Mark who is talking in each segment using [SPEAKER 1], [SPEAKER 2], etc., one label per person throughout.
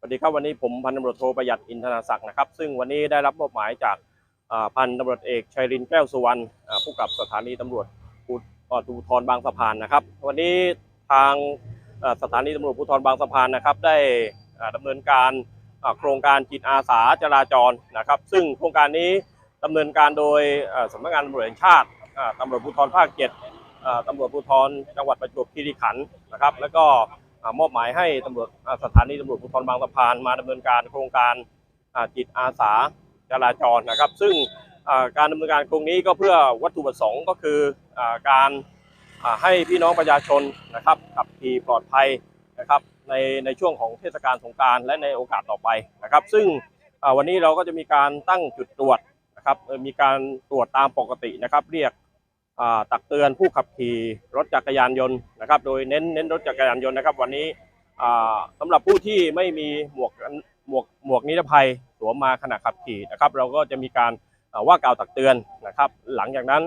[SPEAKER 1] สวัสดีครับวันนี้ผมพันตำรวจโทประหยัดอินทนาศักดิ์นะครับซึ่งวันนี้ได้รับมอบหมายจากพันตำรวจเอกชัยรินแก้วสุวรรณผู้กับสถานีตำรวจภูอ่าภูธรบางสะพานนะครับ วันนี้ทางสถานีตำรวจภูธรบางสะพานนะครับ ได้อ่าดำเนินการโครงการจิตอาสาจราจรนะครับ ซึ่งโครงการนี้ดำเนินการโดยอ่าสำนักงานตำรวจแห่งชาติอ่าตำรวจภูธรภาคเจ็ดอ่าตำรวจภูธรจังหวัดประจวบคีรีขันธ์นะครับ แล้วก็ มอบหมายให้ตำรวจสถานีตำรวจภูธรบางสะพานมาดำเนินการโครงการจิตอาสาจราจรนะครับ ซึ่งการดำเนินการโครงนี้ก็เพื่อวัตถุประสงค์ก็คืออการให้พี่น้องประชาชนนะครับขับขี่ปลอดภัยนะครับในในช่วงของเทศกาลสงการและในโอกาสต่อไปนะครับ ซึ่งวันนี้เราก็จะมีการตั้งจุดตรวจนะครับมีการตรวจตามปกตินะครับ เรียก ตักเตือนผู้ขับขี่รถจักรยานยนต์นะครับ โดยเน้นเน้นรถจักรยานยนต์นะครับ วันนี้อ่าสำหรับผู้ที่ไม่มีหมวกหมวกหมวกนิรภัยสวมมาขณะขับขี่นะครับ เราก็จะมีการว่ากล่าวตักเตือนนะครับ หลังจากนั้น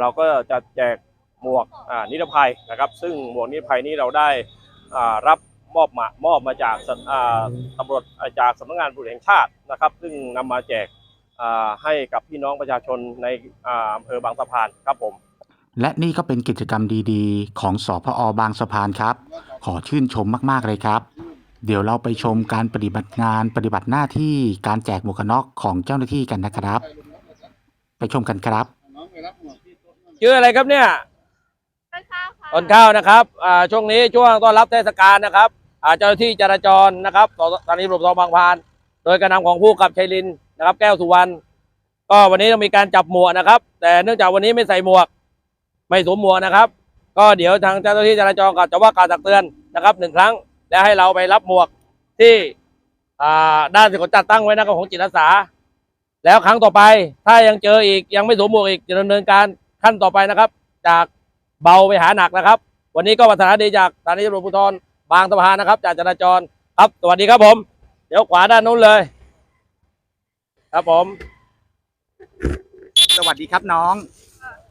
[SPEAKER 1] เราก็จะแจกหมวกนิรภัยนะครับ ซึ่งหมวกนิรภัยนี้เราได้รับมอบมามอบมาจากสำอ่าตำรวจจากสำนักงานตำรวจแห่งชาตินะครับ ซึ่งนำมาแจก ให้กับพี่น้องประชาชนในอ่าอำเภอบางสะพานครับผม
[SPEAKER 2] และนี่ก็เป็นกิจกรรมดีๆ ของสพอบางสะพานครับ ขอชื่นชมมากๆเลยครับ เดี๋ยวเราไปชมการปฏิบัติงานปฏิบัติหน้าที่การแจกหมวกกันน็อกของเจ้าหน้าที่กันนะครับ ไปชมกันครับ
[SPEAKER 1] ชื่ออะไรครับเนี่ย
[SPEAKER 3] ต้นข้าวค่ะ
[SPEAKER 1] ต้นข้าวนะครับอ่าช่วงนี้ช่วงต้อนรับเทศกาลนะครับอ่าเจ้าหน้าที่จราจรนะครับสสถานีตำรวจสพบางพาน โดยการนำของผู้กับชัยลิน นะครับ แก้วสุวรรณก็วันนี้ต้องมีการจับหมวกนะครับ แต่เนื่องจากวันนี้ไม่ใส่หมวก ไม่สวมหมวกนะครับ ก็เดี๋ยวทางเจ้าหน้าที่จราจรก็จะว่ากล่าวตักเตือนนะครับหนึ่งครั้ง และให้เราไปรับหมวกที่อ่าด้านที่เขาจัดตั้งไว้นะครับของจิตอาสา แล้วครั้งต่อไปถ้ายังเจออีกยังไม่สวมหมวกอีกจะดำเนินการขั้นต่อไปนะครับ จากเบาไปหาหนักนะครับ วันนี้ก็ประธานาดีจากสถานีตำรวจภูธรบางสะพานนะครับ จากจราจรครับสวัสดีครับผม เดี๋ยวขวาด้านนู้นเลย ครับผม
[SPEAKER 4] สวัสดีครับน้อง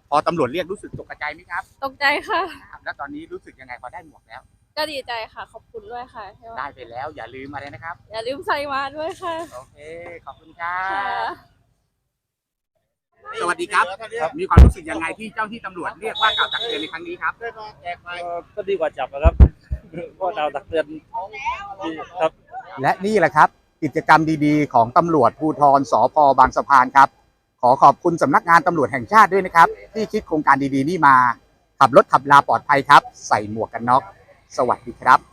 [SPEAKER 4] พอตำรวจเรียกรู้สึกตกใจไหมครับ
[SPEAKER 3] ตกใจค่ะ
[SPEAKER 4] ครับแล้วตอนนี้รู้สึกยังไงพอได้หมวกแล้ว
[SPEAKER 3] ก็ดีใจค่ะ ขอบคุณด้วยค่ะที่ว่า
[SPEAKER 4] ได้ไปแล้ว อย่าลืมอะไรนะครับ
[SPEAKER 3] อย่าลืมใส่มาด้วยค่ะ
[SPEAKER 4] โอเค ขอบคุณครั
[SPEAKER 3] ค่ะ
[SPEAKER 4] บสวัสดีครับ มีความรู้สึกยังไงที่เจ้าที่ตำรวจเรียกว่ากล่าวตักเตือนในครั้งนี้ครับ
[SPEAKER 1] ก็ดีกว่าจับนะครับก็ดาวตักเตือนดีครับ
[SPEAKER 4] และนี่แหละครับ กิจกรรมดีๆ ของตำรวจภูธรสพบางสะพานครับ ขอขอบคุณสำนักงานตำรวจแห่งชาติด้วยนะครับ ที่คิดโครงการดีๆ นี่มา ขับรถขับลาปลอดภัยครับ ใส่หมวกกันน็อก สวัสดีครับ